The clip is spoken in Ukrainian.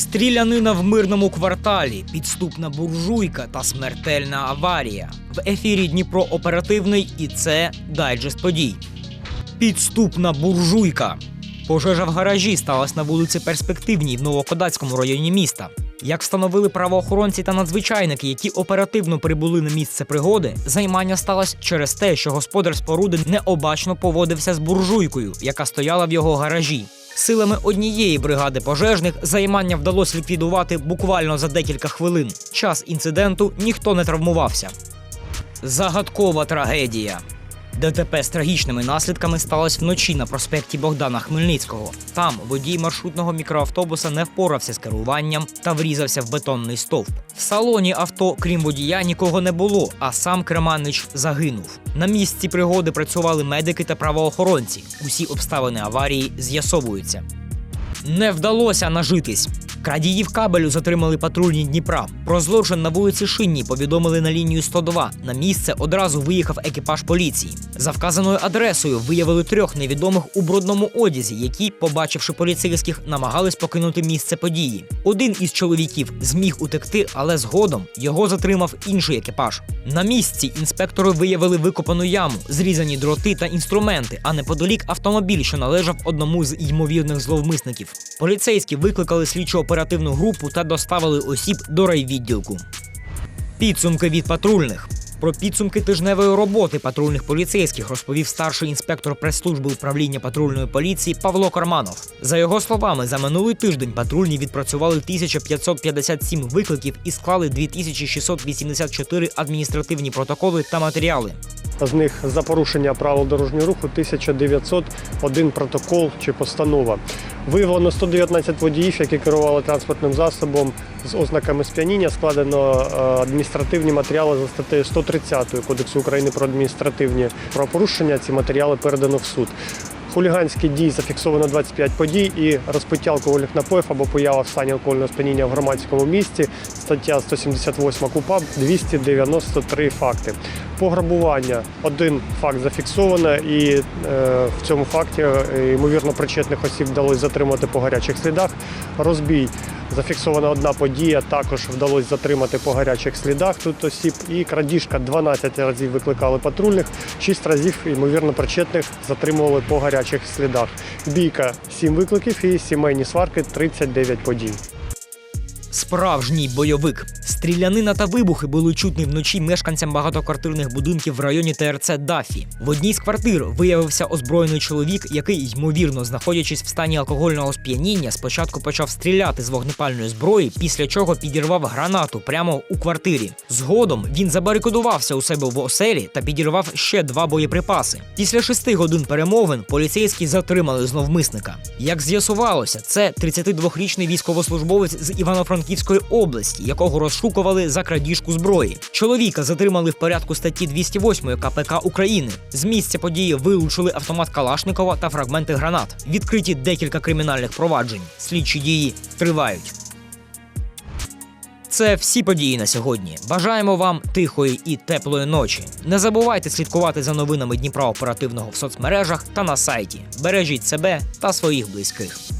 Стрілянина в мирному кварталі, підступна буржуйка та смертельна аварія. В ефірі Дніпро оперативний і це дайджест подій. Підступна буржуйка. Пожежа в гаражі сталася на вулиці Перспективній в Новокодацькому районі міста. Як встановили правоохоронці та надзвичайники, які оперативно прибули на місце пригоди, займання сталося через те, що господар споруди необачно поводився з буржуйкою, яка стояла в його гаражі. Силами однієї бригади пожежних займання вдалося ліквідувати буквально за декілька хвилин. Час інциденту ніхто не травмувався. Загадкова трагедія. ДТП з трагічними наслідками сталося вночі на проспекті Богдана Хмельницького. Там водій маршрутного мікроавтобуса не впорався з керуванням та врізався в бетонний стовп. В салоні авто, крім водія, нікого не було, а сам керманич загинув. На місці пригоди працювали медики та правоохоронці. Усі обставини аварії з'ясовуються. Не вдалося нажитись. Крадіїв кабелю затримали патрульні Дніпра. Про злочин на вулиці Шинній повідомили на лінію 102. На місце одразу виїхав екіпаж поліції. За вказаною адресою виявили трьох невідомих у брудному одязі, які, побачивши поліцейських, намагались покинути місце події. Один із чоловіків зміг утекти, але згодом його затримав інший екіпаж. На місці інспектори виявили викопану яму, зрізані дроти та інструменти, а неподалік автомобіль, що належав одному з ймовірних зловмисників. Поліцейські викликали слідчо-оперативну групу та доставили осіб до райвідділку. Підсумки від патрульних. Про підсумки тижневої роботи патрульних поліцейських розповів старший інспектор прес-служби управління патрульної поліції Павло Карманов. За його словами, за минулий тиждень патрульні відпрацювали 1557 викликів і склали 2684 адміністративні протоколи та матеріали. З них за порушення правил дорожнього руху 1901 протокол чи постанова. Виявлено 119 водіїв, які керували транспортним засобом з ознаками сп'яніння. Складено е, адміністративні матеріали за статтею 130 Кодексу України про адміністративні правопорушення. Ці матеріали передано в суд. Хуліганські дії зафіксовано 25 подій і розпиття алкогольних напоїв або поява в стані алкогольного сп'яніння в громадському місці. Стаття 178 КУПАП 293 факти. Пограбування один факт зафіксовано, і е, в цьому факті е, ймовірно причетних осіб вдалося затримати по гарячих слідах. Розбій зафіксована одна подія, також вдалося затримати по гарячих слідах тут осіб. І крадіжка 12 разів викликали патрульних, 6 разів ймовірно причетних затримували по гарячих слідах. Бійка 7 викликів і сімейні сварки 39 подій. Справжній бойовик. Стрілянина та вибухи були чутні вночі мешканцям багатоквартирних будинків в районі ТРЦ Дафі. В одній з квартир виявився озброєний чоловік, який, ймовірно, знаходячись в стані алкогольного сп'яніння, спочатку почав стріляти з вогнепальної зброї, після чого підірвав гранату прямо у квартирі. Згодом він забарикадувався у себе в оселі та підірвав ще два боєприпаси. Після шести годин перемовин поліцейські затримали зловмисника. Як з'ясувалося, це 32-річний військовослужбовець з Івано-Франківської області, якого розшукували за крадіжку зброї. Чоловіка затримали в порядку статті 208 КПК України. З місця події вилучили автомат Калашникова та фрагменти гранат. Відкриті декілька кримінальних проваджень. Слідчі дії тривають. Це всі події на сьогодні. Бажаємо вам тихої і теплої ночі. Не забувайте слідкувати за новинами Дніпра оперативного в соцмережах та на сайті. Бережіть себе та своїх близьких.